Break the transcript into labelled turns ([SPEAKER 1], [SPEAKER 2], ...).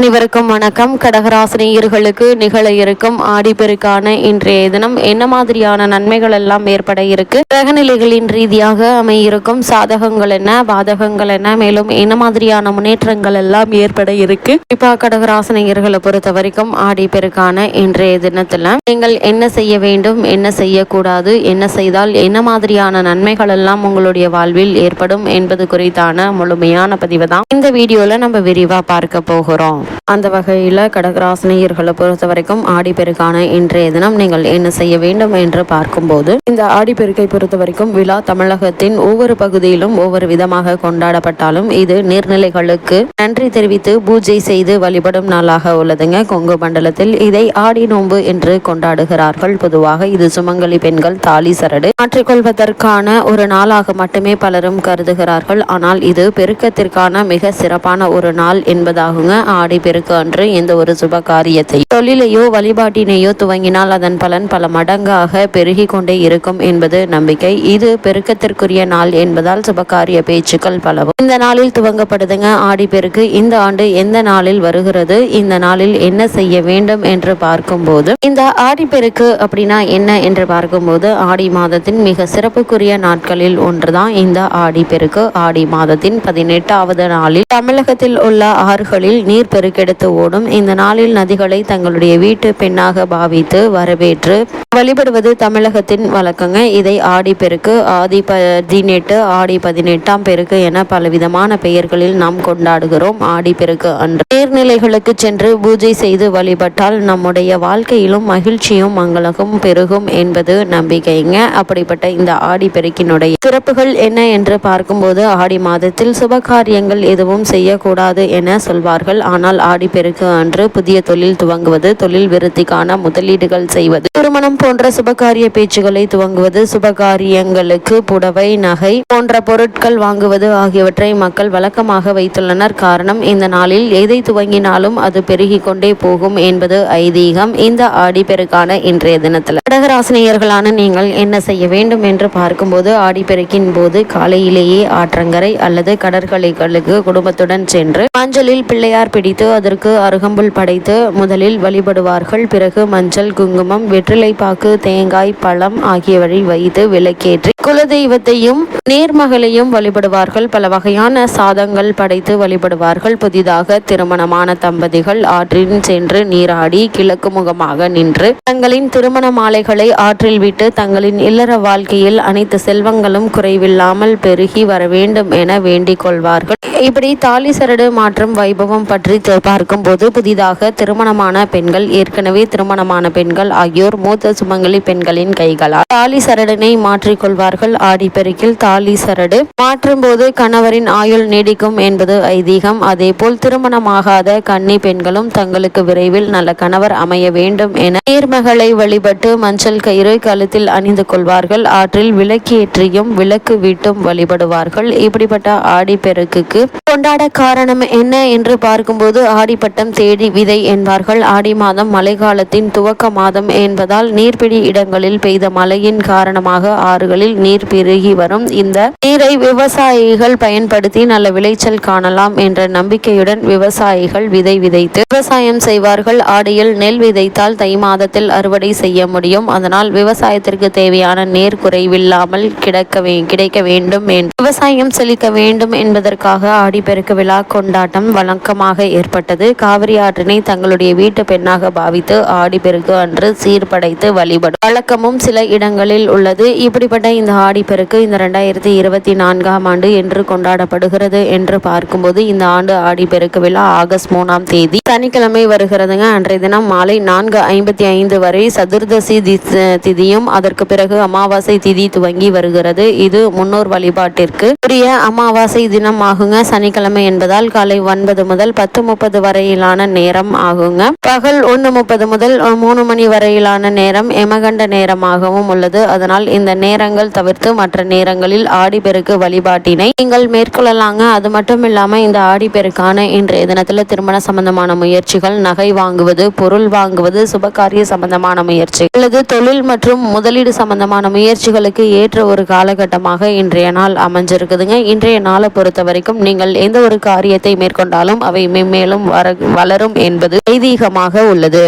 [SPEAKER 1] அனைவருக்கும் வணக்கம். கடகராசினியர்களுக்கு நிகழ இருக்கும் ஆடிப்பெருக்கான இன்றைய தினம் என்ன மாதிரியான நன்மைகள் எல்லாம் ஏற்பட இருக்கு? கிரகநிலைகளின் ரீதியாக அமையிருக்கும் சாதகங்கள் என்ன பாதகங்கள் என்ன மேலும் என்ன மாதிரியான முன்னேற்றங்கள் எல்லாம் ஏற்பட இருக்கு? இப்ப கடகராசினியர்களை பொறுத்த வரைக்கும் ஆடிப்பெருக்கான இன்றைய தினத்துல நீங்கள் என்ன செய்ய வேண்டும் என்ன செய்யக்கூடாது என்ன செய்தால் என்ன மாதிரியான நன்மைகள் எல்லாம் உங்களுடைய வாழ்வில் ஏற்படும் என்பது குறித்தான முழுமையான பதிவு தான் இந்த வீடியோல நம்ம விரிவா பார்க்க போகிறோம். அந்த வகையில் கடகராசினியர்களை பொறுத்த வரைக்கும் ஆடிப்பெருக்கான இன்றைய தினம் நீங்கள் என்ன செய்ய வேண்டும் என்று பார்க்கும்போது இந்த ஆடிப்பெருக்கை பொறுத்த வரைக்கும் விழா தமிழகத்தின் ஒவ்வொரு பகுதியிலும் ஒவ்வொரு விதமாக கொண்டாடப்பட்டாலும் இது நீர்நிலைகளுக்கு நன்றி தெரிவித்து பூஜை செய்து வழிபடும் நாளாக உள்ளதுங்க. கொங்கு மண்டலத்தில் இதை ஆடி நோன்பு என்று கொண்டாடுகிறார்கள். பொதுவாக இது சுமங்கலி பெண்கள் தாலி சரடு. மாற்றிக்கொள்வதற்கான ஒரு நாளாக மட்டுமே பலரும் கருதுகிறார்கள். ஆனால் இது பெருக்கத்திற்கான மிக சிறப்பான ஒரு நாள் என்பதாகுங்க. ஆடி பெருக்கு அன்று எந்த ஒரு சுப காரியத்தை தொழிலையோ வழிபாட்டினையோ துவங்கினால் அதன் பலன் பல மடங்காக பெருகி கொண்டே இருக்கும் என்பது நம்பிக்கை. இது பெருக்கத்திற்குரிய நாள் என்பதால் சுபகாரிய பேச்சுக்கள் பலவும். இந்த நாளில் துவங்கப்படுதுங்க ஆடி பெருக்கு. இந்த ஆண்டு எந்த நாளில் வருகிறது? இந்த நாளில் என்ன செய்ய வேண்டும் என்று பார்க்கும்போது இந்த ஆடிப்பெருக்கு அப்படின்னா என்ன என்று பார்க்கும்போது ஆடி மாதத்தின் மிக சிறப்புக்குரிய நாட்களில் ஒன்றுதான் இந்த ஆடிப்பெருக்கு ஆடி மாதத்தின் பதினெட்டாவது நாளில் தமிழகத்தில் உள்ள ஆறுகளில் நீர் பெருக்கெடுத்து ஓடும். இந்த நாளில் நதிகளை தங்களுடைய வீட்டு பெண்ணாக பாவித்து வரவேற்று வழிபடுவது தமிழகத்தின் வழக்கங்க. இதை ஆடி பெருக்கு ஆதி பதினெட்டு ஆடி பதினெட்டாம் பெருக்கு என பலவிதமான பெயர்களில் நாம் கொண்டாடுகிறோம். ஆடி பெருக்கு அன்று நீர்நிலைகளுக்கு சென்று பூஜை செய்து வழிபட்டால் நம்முடைய வாழ்க்கையிலும் மகிழ்ச்சியும் மங்களமும் பெருகும் என்பது நம்பிக்கைங்க. அப்படிப்பட்ட இந்த ஆடி பெருக்கினுடைய சிறப்புகள் என்ன என்று பார்க்கும்போது ஆடி மாதத்தில் சுபகாரியங்கள் எதுவும் செய்யக்கூடாது என சொல்வார்கள். ஆனால் ஆடிப்பெருக்கு அன்று புதிய தொழில் துவங்குவது தொழில் விருத்திக்கான முதலீடுகள் செய்வது. திருமணம் போன்ற சுபகாரிய பேச்சுகளை துவங்குவது சுபகாரியங்களுக்கு புடவை நகை போன்ற பொருட்கள் வாங்குவது ஆகியவற்றை மக்கள் வழக்கமாக வைத்துள்ளனர். காரணம் இந்த நாளில் எதை துவங்கினாலும் அது பெருகி கொண்டே போகும் என்பது ஐதீகம். இந்த ஆடிப்பெருக்கான இன்றைய தினத்தில். கடகராசினியர்களான நீங்கள் என்ன செய்ய வேண்டும் என்று பார்க்கும்போது ஆடிப்பெருக்கின் போது காலையிலேயே ஆற்றங்கரை அல்லது கடற்கரைகளுக்கு குடும்பத்துடன் சென்று மஞ்சளில் பிள்ளையார் பிடித்து அதற்கு அருகம்புல் படைத்து முதலில் வழிபடுவார்கள். பிறகு மஞ்சள் குங்குமம் வெற்றிலை பாக்கு தேங்காய் பழம் ஆகியவற்றை வைத்து விளக்கேற்றி குலதெய்வத்தையும் நேர்மகளையும் வழிபடுவார்கள். பல வகையான சாதங்கள் படைத்து வழிபடுவார்கள். புதிதாக திருமணமான தம்பதிகள் ஆற்றில் சென்று நீராடி கிழக்கு முகமாக நின்று தங்களின் திருமண மாலைகளை ஆற்றில் விட்டு தங்களின் இல்லற வாழ்க்கையில் அனைத்து செல்வங்களும் குறைவில்லாமல் பெருகி வர வேண்டும் என வேண்டிக் கொள்வார்கள். இப்படி தாலி சரடு மாற்றம் வைபவம் பற்றி பார்க்கும்போது புதிதாக திருமணமான பெண்கள் ஏற்கனவே திருமணமான பெண்கள் ஆகியோர் மூத்த சுமங்கலி பெண்களின் கைகளால் தாலி சரடனை மாற்றிக்கொள்வார்கள் ஆடிப்பெருக்கில் தாலி சரடு மாற்றும் போது கணவரின் ஆயுள் நீடிக்கும் என்பது ஐதீகம். அதேபோல் திருமணமாகாத கன்னி பெண்களும் தங்களுக்கு விரைவில் நல்ல கணவர் அமைய வேண்டும் என நீர்மகளை வழிபட்டு மஞ்சள் கயிறு கழுத்தில் அணிந்து கொள்வார்கள். ஆற்றில் விளக்கேற்றியும் விளக்கு வீட்டும் வழிபடுவார்கள். இப்படிப்பட்ட ஆடிப்பெருக்குக்கு கொண்டாட காரணம் என்ன என்று பார்க்கும்போது ஆடிப்பட்டம் தேடி விதை என்பார்கள். ஆடி மாதம் மழைக்காலத்தின் துவக்க மாதம் என்பதால் நீர்பிடி இடங்களில் பெய்த மழையின் காரணமாக ஆறுகளில் நீர் பெருகி வரும். இந்த நீரை விவசாயிகள் பயன்படுத்தி நல்ல விளைச்சல் காணலாம் என்ற நம்பிக்கையுடன் விவசாயிகள் விதை விதைத்து விவசாயம் செய்வார்கள். ஆடியில் நெல் விதைத்தால் தை மாதத்தில் அறுவடை செய்ய முடியும். அதனால் விவசாயத்திற்கு தேவையான நீர் குறைவில்லாமல் கிடக்க கிடைக்க வேண்டும் விவசாயம் செழிக்க வேண்டும் என்பதற்காக ஆடிப்பெருக்கு விழா கொண்டாட்டம் வழக்கமாக ஏற்பட்டது. காவிரி ஆற்றினை தங்களுடைய வீட்டு பெண்ணாக பாவித்து ஆடிப்பெருக்கு அன்று சீர்படைத்து வழிபடும் வழக்கமும் சில இடங்களில் உள்ளது. இப்படிப்பட்ட இந்த ஆடிப்பெருக்கு இந்த ரெண்டாயிரத்தி இருபத்தி நான்காம் ஆண்டு என்று கொண்டாடப்படுகிறது என்று பார்க்கும்போது இந்த ஆண்டு ஆடிப்பெருக்கு விழா ஆகஸ்ட் மூணாம் தேதி சனிக்கிழமை வருகிறதுங்க. அன்றைய தினம் மாலை நான்கு ஐம்பத்தி ஐந்து வரை சதுர்தசி திதியும் அதற்கு பிறகு அமாவாசை திதி துவங்கி வருகிறது. இது முன்னோர் வழிபாட்டிற்கு உரிய அமாவாசை தினம் ஆகுங்க சனிக்கிழமை என்பதால் காலை ஒன்பது முதல் பத்து முப்பது வரையிலான நேரம் ஆகுங்க. பகல் ஒன்று முப்பது முதல் மூணு மணி வரையிலான நேரம் எமகண்ட நேரமாகவும் உள்ளது. அதனால் இந்த நேரங்கள் தவிர்த்து மற்ற நேரங்களில் ஆடிப்பெருக்கு வழிபாட்டினை நீங்கள் மேற்கொள்ளலாங்க. அது மட்டும் இல்லாம இந்த ஆடிப்பெருக்கான இன்றைய தினத்துல திருமண சம்பந்தமான முயற்சிகள் நகை வாங்குவது பொருள் வாங்குவது சுபகாரிய சம்பந்தமான முயற்சி அல்லது தொழில் மற்றும் முதலீடு சம்பந்தமான முயற்சிகளுக்கு ஏற்ற ஒரு காலகட்டமாக இன்றைய நாள் அமைஞ்சிருக்குதுங்க. இன்றைய நாளை பொறுத்த வரைக்கும் நீங்கள் எந்த ஒரு காரியத்தை மேற்கொண்டாலும் அவை மென்மேலும் மேலும் வளரும் என்பது ஐதீகமாக உள்ளது.